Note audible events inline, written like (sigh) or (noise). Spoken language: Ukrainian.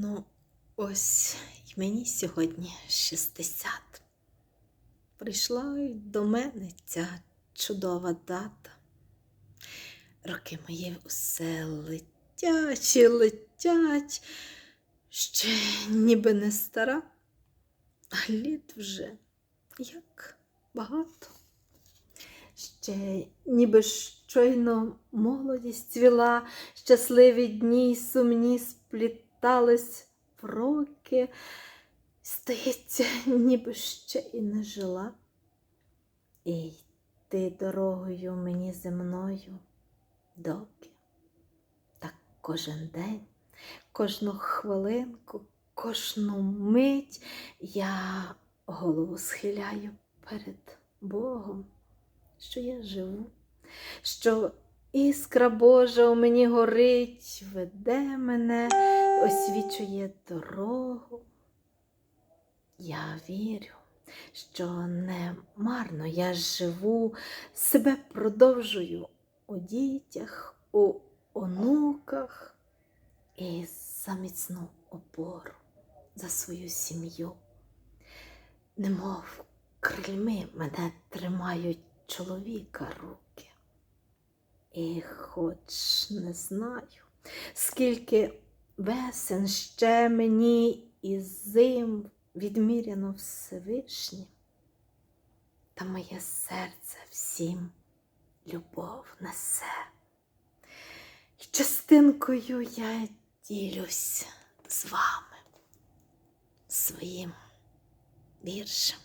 Ну, ось мені сьогодні 60. Прийшла й до мене ця чудова дата. Роки мої усе летять і летять, ще ніби не стара, а літ вже як багато. Ще ніби щойно молодість цвіла, щасливі дні й сумні сплітались в роки. Здається, (laughs) ніби ще і не жила. І йти дорогою мені земною доки. Так кожен день, кожну хвилинку, кожну мить я голову схиляю перед Богом, що я живу, що іскра Божа у мені горить, веде мене, освічує дорогу. Я вірю, що не марно я живу, себе продовжую у дітях, у онуках і за міцну опору, за свою сім'ю. Немов крильми мене тримають чоловіка руки. І хоч не знаю, скільки весен ще мені і зим відміряно Всевишнім, та моє серце всім любов несе. І частинкою я ділюсь з вами своїм віршем.